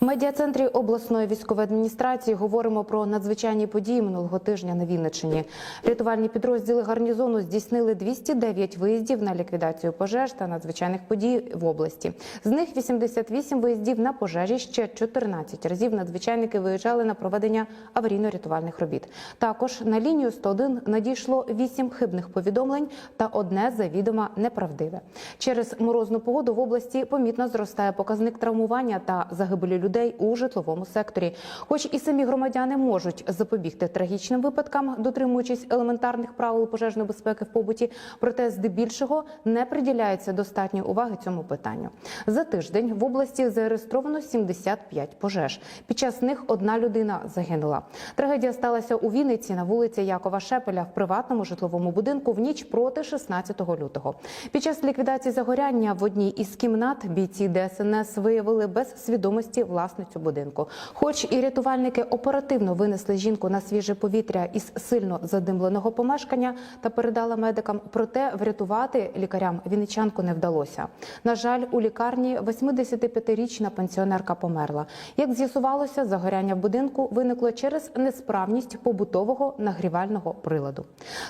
В медіа-центрі обласної військової адміністрації говоримо про надзвичайні події минулого тижня на Вінниччині. Рятувальні підрозділи гарнізону здійснили 209 виїздів на ліквідацію пожеж та надзвичайних подій в області. З них 88 виїздів на пожежі. Ще 14 разів надзвичайники виїжджали на проведення аварійно-рятувальних робіт. Також на лінію 101 надійшло 8 хибних повідомлень та одне завідомо неправдиве. Через морозну погоду в області помітно зростає показник травмування та загибелі людей у житловому секторі. Хоч і самі громадяни можуть запобігти трагічним випадкам, дотримуючись елементарних правил пожежної безпеки в побуті, проте здебільшого не приділяється достатньо уваги цьому питанню. За тиждень в області зареєстровано 75 пожеж. Під час них одна людина загинула. Трагедія сталася у Вінниці на вулиці Якова Шепеля в приватному житловому будинку в ніч проти 16 лютого. Під час ліквідації загоряння в одній із кімнат бійці ДСНС виявили без свідомості власницю будинку. Хоч і рятувальники оперативно винесли жінку на свіже повітря із сильно задимленого помешкання та передали медикам, проте врятувати лікарям вінничанку не вдалося. На жаль, у лікарні 85-річна пенсіонерка померла. Як з'ясувалося, загоряння в будинку виникло через несправність побутового нагрівального приладу.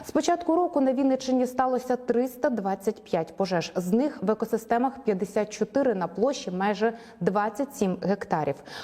З початку року на Вінниччині сталося 325 пожеж. З них в екосистемах 54 на площі майже 27 гектарів.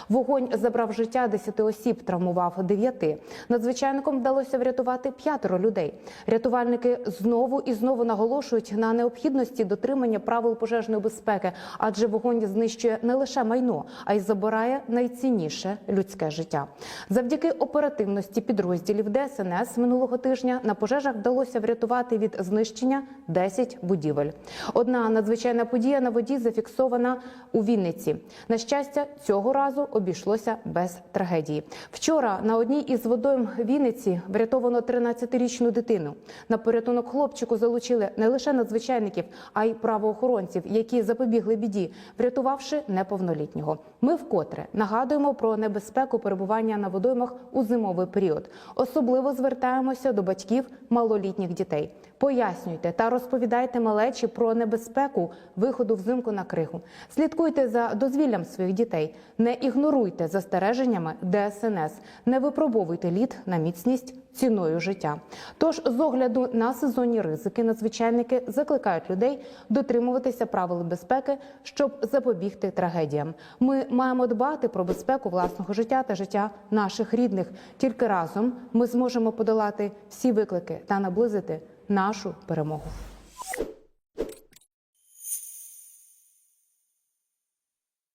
Вогонь забрав життя 10 осіб, травмував 9. Надзвичайникам вдалося врятувати п'ятеро людей. Рятувальники знову і знову наголошують на необхідності дотримання правил пожежної безпеки, адже вогонь знищує не лише майно, а й забирає найцінніше людське життя. Завдяки оперативності підрозділів ДСНС минулого тижня на пожежах вдалося врятувати від знищення 10 будівель. Одна надзвичайна подія на воді зафіксована у Вінниці. На щастя, цього разу обійшлося без трагедії. Вчора на одній із водойм Вінниці врятовано 13-річну дитину. На порятунок хлопчику залучили не лише надзвичайників, а й правоохоронців, які запобігли біді, врятувавши неповнолітнього. Ми вкотре нагадуємо про небезпеку перебування на водоймах у зимовий період. Особливо звертаємося до батьків малолітніх дітей. Пояснюйте та розповідайте малечі про небезпеку виходу взимку на кригу. Слідкуйте за дозвіллям своїх дітей, не ігноруйте застереженнями ДСНС, не випробовуйте лід на міцність ціною життя. Тож, з огляду на сезонні ризики, надзвичайники закликають людей дотримуватися правил безпеки, щоб запобігти трагедіям. Ми маємо дбати про безпеку власного життя та життя наших рідних. Тільки разом ми зможемо подолати всі виклики та наблизити нашу перемогу.